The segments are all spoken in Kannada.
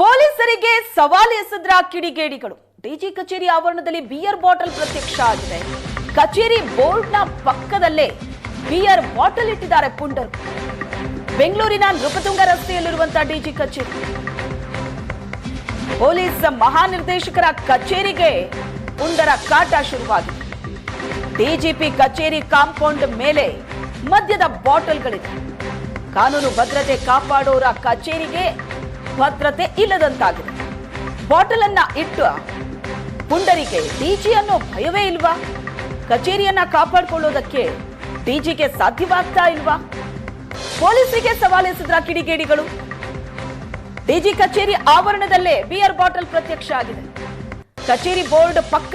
ಪೊಲೀಸರಿಗೆ ಸವಾಲು ಎಸೆದ್ರ ಕಿಡಿಗೇಡಿಗಳು. ಡಿಜಿ ಕಚೇರಿ ಆವರಣದಲ್ಲಿ ಬಿಯರ್ ಬಾಟಲ್ ಪ್ರತ್ಯಕ್ಷ ಆಗಿದೆ. ಕಚೇರಿ ಬೋರ್ಡ್ನ ಪಕ್ಕದಲ್ಲೇ ಬಿಯರ್ ಬಾಟಲ್ ಇಟ್ಟಿದ್ದಾರೆ ಪುಂಡರು. ಬೆಂಗಳೂರಿನ ನೃಪತುಂಗ ರಸ್ತೆಯಲ್ಲಿರುವಂತಹ ಡಿಜಿ ಕಚೇರಿ. ಪೊಲೀಸ್ ಮಹಾನಿರ್ದೇಶಕರ ಕಚೇರಿಗೆ ಪುಂಡರ ಕಾಟ ಶುರುವಾಗಿದೆ. ಡಿಜಿಪಿ ಕಚೇರಿ ಕಾಂಪೌಂಡ್ ಮೇಲೆ ಮದ್ಯದ ಬಾಟಲ್ಗಳಿದೆ ಕಾನೂನು ಭದ್ರತೆ ಕಾಪಾಡೋರ ಕಚೇರಿಗೆ ಭದ್ರತೆ ಇಲ್ಲದಂತಾಗಿದೆ. ಬಾಟಲ್ ಅನ್ನ ಇಟ್ಟು ಪುಂಡರಿಗೆ ಡಿಜಿ ಅನ್ನೋ ಭಯವೇ ಇಲ್ವಾ? ಕಚೇರಿಯನ್ನ ಕಾಪಾಡಿಕೊಳ್ಳೋದಕ್ಕೆ ಡಿಜಿಗೆ ಸಾಧ್ಯವಾಗ್ತಾ ಇಲ್ವಾ? ಪೊಲೀಸರಿಗೆ ಸವಾಲೆಸೆದ್ರ ಕಿಡಿಗೇಡಿಗಳು? ಡಿಜಿ ಕಚೇರಿ ಆವರಣದಲ್ಲೇ ಬಿಯರ್ ಬಾಟಲ್ ಪ್ರತ್ಯಕ್ಷ ಆಗಿದೆ. ಕಚೇರಿ ಬೋರ್ಡ್ ಪಕ್ಕ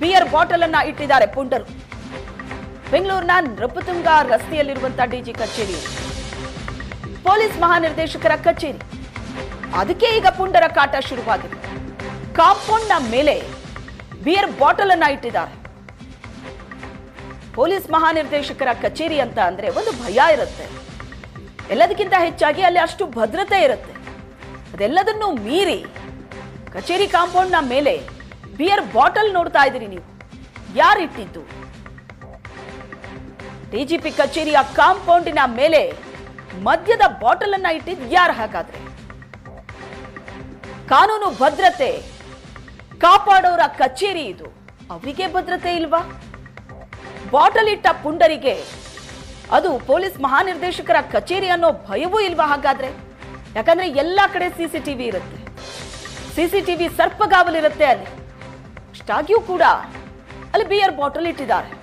ಬಿಯರ್ ಬಾಟಲ್ ಅನ್ನ ಇಟ್ಟಿದ್ದಾರೆ ಪುಂಡರು. ಬೆಂಗಳೂರಿನ ನೃಪತುಂಗ ರಸ್ತೆಯಲ್ಲಿರುವಂತಹ ಡಿಜಿ ಕಚೇರಿ. ಪೊಲೀಸ್ ಮಹಾನಿರ್ದೇಶಕರ ಕಚೇರಿ. ಅದಕ್ಕೆ ಈಗ ಪುಂಡರ ಕಾಟ ಶುರುವಾಗಿದೆ. ಕಾಂಪೌಂಡ್ನ ಮೇಲೆ ಬಿಯರ್ ಬಾಟಲ್ ಅನ್ನ ಇಟ್ಟಿದ್ದಾರೆ. ಪೊಲೀಸ್ ಮಹಾನಿರ್ದೇಶಕರ ಕಚೇರಿ ಅಂತ ಅಂದ್ರೆ ಒಂದು ಭಯ ಇರುತ್ತೆ. ಎಲ್ಲದಕ್ಕಿಂತ ಹೆಚ್ಚಾಗಿ ಅಲ್ಲಿ ಅಷ್ಟು ಭದ್ರತೆ ಇರುತ್ತೆ. ಅದೆಲ್ಲದನ್ನೂ ಮೀರಿ ಕಚೇರಿ ಕಾಂಪೌಂಡ್ನ ಮೇಲೆ ಬಿಯರ್ ಬಾಟಲ್ ನೋಡ್ತಾ ಇದ್ದೀರಿ ನೀವು. ಯಾರಿಟ್ಟಿದ್ದು ಡಿಜಿಪಿ ಕಚೇರಿಯ ಕಾಂಪೌಂಡಿನ ಮೇಲೆ ಮದ್ಯದ ಬಾಟಲ್ ಅನ್ನ ಇಟ್ಟಿದ್ದು ಯಾರು ಹಾಗಾದ್ರೆ? ಕಾನೂನು ಭದ್ರತೆ ಕಾಪಾಡೋರ ಕಚೇರಿ ಇದು. ಅವರಿಗೆ ಭದ್ರತೆ ಇಲ್ವಾ? ಬಾಟಲ್ ಇಟ್ಟ ಪುಂಡರಿಗೆ ಅದು ಪೊಲೀಸ್ ಮಹಾನಿರ್ದೇಶಕರ ಕಚೇರಿ ಅನ್ನೋ ಭಯವೂ ಇಲ್ವಾ ಹಾಗಾದ್ರೆ? ಯಾಕಂದ್ರೆ ಎಲ್ಲಾ ಕಡೆ ಸಿಸಿಟಿವಿ ಇರುತ್ತೆ. ಸಿಸಿಟಿವಿ ಸರ್ಪಗಾವಲಿರುತ್ತೆ ಅಲ್ಲಿ. ಅಷ್ಟಾಗಿಯೂ ಕೂಡ ಅಲ್ಲಿ ಬಿಯರ್ ಬಾಟಲ್ ಇಟ್ಟಿದ್ದಾರೆ.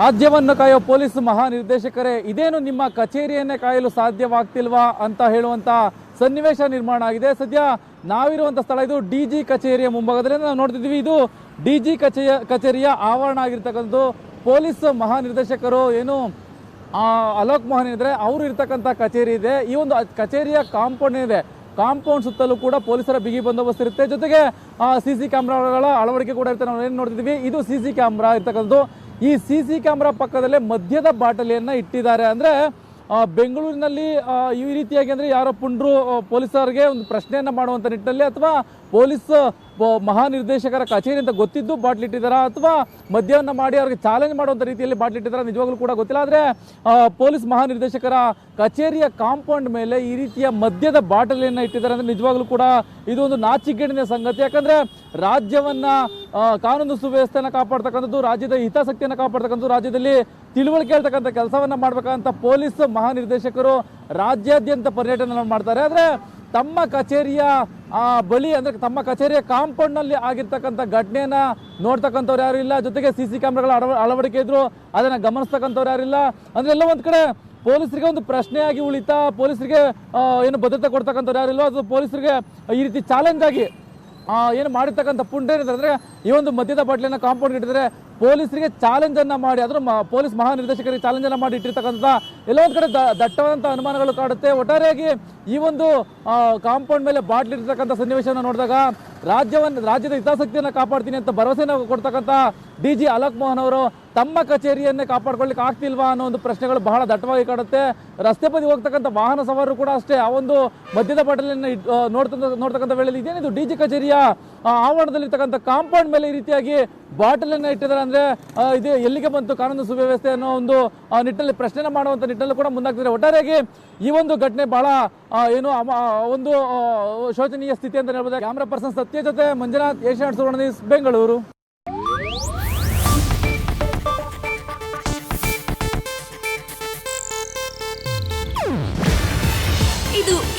ರಾಜ್ಯವನ್ನು ಕಾಯೋ ಪೊಲೀಸ್ ಮಹಾನಿರ್ದೇಶಕರೇ, ಇದೇನು ನಿಮ್ಮ ಕಚೇರಿಯನ್ನೇ ಕಾಯಲು ಸಾಧ್ಯವಾಗ್ತಿಲ್ವಾ ಅಂತ ಹೇಳುವಂತ ಸನ್ನಿವೇಶ ನಿರ್ಮಾಣ ಆಗಿದೆ. ಸದ್ಯ ನಾವಿರುವಂತ ಸ್ಥಳ ಇದು ಡಿ ಜಿ ಕಚೇರಿಯ ಮುಂಭಾಗದಲ್ಲಿ ನಾವು ನೋಡ್ತಿದ್ವಿ ಇದು ಡಿ ಜಿ ಕಚೇರಿಯ ಕಚೇರಿಯ ಆವರಣ ಆಗಿರ್ತಕ್ಕಂಥದ್ದು. ಪೊಲೀಸ್ ಮಹಾನಿರ್ದೇಶಕರು ಏನು ಅಲೋಕ್ ಮೋಹನ್ ಇದ್ರೆ ಅವರು ಇರ್ತಕ್ಕಂಥ ಕಚೇರಿ ಇದೆ. ಈ ಒಂದು ಕಚೇರಿಯ ಕಾಂಪೌಂಡ್ ಏನಿದೆ, ಕಾಂಪೌಂಡ್ ಸುತ್ತಲೂ ಕೂಡ ಪೊಲೀಸರ ಬಿಗಿ ಬಂದೋಬಸ್ತ್ ಇರುತ್ತೆ. ಜೊತೆಗೆ ಸಿ ಸಿ ಕ್ಯಾಮ್ರಾಗಳ ಅಳವಡಿಕೆ ಕೂಡ ಇರುತ್ತೆ. ನಾವು ಏನು ನೋಡ್ತಿದ್ವಿ ಇದು ಸಿ ಸಿ ಕ್ಯಾಮ್ರಾ ಇರ್ತಕ್ಕಂಥದ್ದು. ಈ ಸಿ ಸಿ ಕ್ಯಾಮ್ರಾ ಪಕ್ಕದಲ್ಲೇ ಮದ್ಯದ ಬಾಟಲಿಯನ್ನು ಇಟ್ಟಿದ್ದಾರೆ ಅಂದರೆ ಬೆಂಗಳೂರಿನಲ್ಲಿ ಈ ರೀತಿಯಾಗಿ ಅಂದರೆ ಯಾರೋ ಪುಂಡ್ರು ಪೊಲೀಸರಿಗೆ ಒಂದು ಪ್ರಶ್ನೆಯನ್ನು ಮಾಡುವಂಥ ನಿಟ್ಟಿನಲ್ಲಿ ಅಥವಾ ಪೊಲೀಸ್ ಮಹಾನಿರ್ದೇಶಕರ ಕಚೇರಿ ಅಂತ ಗೊತ್ತಿದ್ದು ಬಾಟ್ಲ್ ಇಟ್ಟಿದ್ದಾರಾ ಅಥವಾ ಮದ್ಯವನ್ನು ಮಾಡಿ ಅವ್ರಿಗೆ ಚಾಲೆಂಜ್ ಮಾಡುವಂಥ ರೀತಿಯಲ್ಲಿ ಬಾಟ್ಲ್ ಇಟ್ಟಿದ್ದಾರೆ ನಿಜವಾಗ್ಲೂ ಕೂಡ ಗೊತ್ತಿಲ್ಲ. ಆದರೆ ಪೊಲೀಸ್ ಮಹಾನಿರ್ದೇಶಕರ ಕಚೇರಿಯ ಕಾಂಪೌಂಡ್ ಮೇಲೆ ಈ ರೀತಿಯ ಮದ್ಯದ ಬಾಟಲಿಯನ್ನು ಇಟ್ಟಿದ್ದಾರೆ ಅಂದರೆ ನಿಜವಾಗ್ಲೂ ಕೂಡ ಇದು ಒಂದು ನಾಚಿಗೇಡಿನ ಸಂಗತಿ. ಯಾಕಂದ್ರೆ ರಾಜ್ಯವನ್ನ ಕಾನೂನು ಸುವ್ಯವಸ್ಥೆಯನ್ನು ಕಾಪಾಡ್ತಕ್ಕಂಥದ್ದು, ರಾಜ್ಯದ ಹಿತಾಸಕ್ತಿಯನ್ನು ಕಾಪಾಡ್ತಕ್ಕಂಥದ್ದು, ರಾಜ್ಯದಲ್ಲಿ ತಿಳುವಳಿಕೆ ಹೇಳ್ತಕ್ಕಂಥ ಕೆಲಸವನ್ನ ಮಾಡ್ಬೇಕಂತ ಪೊಲೀಸ್ ಮಹಾನಿರ್ದೇಶಕರು ರಾಜ್ಯಾದ್ಯಂತ ಪರ್ಯಟನೆ ಮಾಡ್ತಾರೆ. ಆದ್ರೆ ತಮ್ಮ ಕಚೇರಿಯ ಆ, ಬಳಿ ಅಂದ್ರೆ ತಮ್ಮ ಕಚೇರಿಯ ಕಾಂಪೌಂಡ್ನಲ್ಲಿ ಆಗಿರ್ತಕ್ಕಂಥ ಘಟನೆಯನ್ನ ನೋಡ್ತಕ್ಕಂಥವ್ರು ಯಾರು ಇಲ್ಲ. ಜೊತೆಗೆ ಸಿ ಸಿ ಕ್ಯಾಮ್ರಾಗಳ ಅಳವ- ಅಳವಡಿಕೆ ಇದ್ರು ಅದನ್ನ ಗಮನಿಸ್ತಕ್ಕಂಥವ್ರು ಯಾರಿಲ್ಲ ಅಂದ್ರೆ ಎಲ್ಲ ಒಂದ್ ಕಡೆ ಪೊಲೀಸರಿಗೆ ಒಂದು ಪ್ರಶ್ನೆಯಾಗಿ ಉಳಿತಾ ಪೊಲೀಸರಿಗೆ ಏನು ಭದ್ರತೆ ಕೊಡ್ತಕ್ಕಂಥವ್ರು ಯಾರಿಲ್ಲ ಅದು ಪೊಲೀಸರಿಗೆ ಈ ರೀತಿ ಚಾಲೆಂಜ್ ಆಗಿ ಏನು ಮಾಡಿರ್ತಕ್ಕಂಥ ಪುಂಡ ಏನಿದೆ ಈ ಒಂದು ಮದ್ಯದ ಬಾಟ್ಲಿಯನ್ನು ಕಾಂಪೌಂಡ್ ಇಟ್ಟಿದ್ರೆ ಪೊಲೀಸರಿಗೆ ಚಾಲೆಂಜ್ ಅನ್ನ ಮಾಡಿ ಅದರ ಪೊಲೀಸ್ ಮಹಾನಿರ್ದೇಶಕರಿಗೆ ಚಾಲೆಂಜ್ ಅನ್ನ ಮಾಡಿ ಇಟ್ಟಿರ್ತಕ್ಕಂಥ ಎಲ್ಲೊಂದು ಕಡೆ ದಟ್ಟವಾದಂಥ ಅನುಮಾನಗಳು ಕಾಡುತ್ತೆ. ಒಟ್ಟಾರೆಯಾಗಿ ಈ ಒಂದು ಕಾಂಪೌಂಡ್ ಮೇಲೆ ಬಾಟ್ಲಿ ಇರ್ತಕ್ಕಂಥ ಸನ್ನಿವೇಶವನ್ನು ನೋಡಿದಾಗ ರಾಜ್ಯವನ್ನು, ರಾಜ್ಯದ ಹಿತಾಸಕ್ತಿಯನ್ನು ಕಾಪಾಡ್ತೀನಿ ಅಂತ ಭರವಸೆಯನ್ನು ಕೊಡ್ತಕ್ಕಂಥ ಡಿ ಜಿ ಅಲೋಕ್ ಮೋಹನ್ ಅವರು ತಮ್ಮ ಕಚೇರಿಯನ್ನೇ ಕಾಪಾಡ್ಕೊಳ್ಳಿಕ್ಕೆ ಆಗ್ತಿಲ್ವಾ ಅನ್ನೋ ಒಂದು ಪ್ರಶ್ನೆಗಳು ಬಹಳ ದಟ್ಟವಾಗಿ ಕಾಡುತ್ತೆ. ರಸ್ತೆ ಬದಿ ಹೋಗ್ತಕ್ಕಂಥ ವಾಹನ ಸವಾರರು ಕೂಡ ಅಷ್ಟೇ. ಆ ಒಂದು ಮಧ್ಯದ ಬಾಟಲಿಯನ್ನು ನೋಡ್ತಂತ ಆ, ನೋಡ್ತಕ್ಕ ನೋಡ್ತಕ್ಕಂಥ ವೇಳೆಯಲ್ಲಿ ಇದೇನಿದು? ಡಿ ಜಿ ಕಚೇರಿಯ ಆವರಣದಲ್ಲಿರ್ತಕ್ಕಂಥ ಕಾಂಪೌಂಡ್ ಮೇಲೆ ಈ ರೀತಿಯಾಗಿ ಬಾಟಲನ್ನು ಇಟ್ಟಿದ್ದಾರೆ. ಅಂದ್ರೆ ಇದು ಎಲ್ಲಿಗೆ ಬಂತು ಕಾನೂನು ಸುವ್ಯವಸ್ಥೆ ಅನ್ನೋ ಒಂದು ನಿಟ್ಟಿನಲ್ಲಿ ಪ್ರಶ್ನೆ ಮಾಡುವಂತ ನಿಟ್ಟಿನಲ್ಲಿ ಕೂಡ ಮುಂದಾಗ್ತಿದ್ದಾರೆ. ಒಟ್ಟಾರೆಯಾಗಿ ಈ ಒಂದು ಘಟನೆ ಬಹಳ ಏನು ಒಂದು ಶೋಚನೀಯ ಸ್ಥಿತಿ ಅಂತ ಹೇಳ್ಬೋದು. ಕ್ಯಾಮ್ರಾ ಪರ್ಸನ್ ಸತ್ಯ ಜೊತೆ ಮಂಜುನಾಥ್ ಏಷ್ಯಾಡ್ ಸುವರ್ಣ ಬೆಂಗಳೂರು.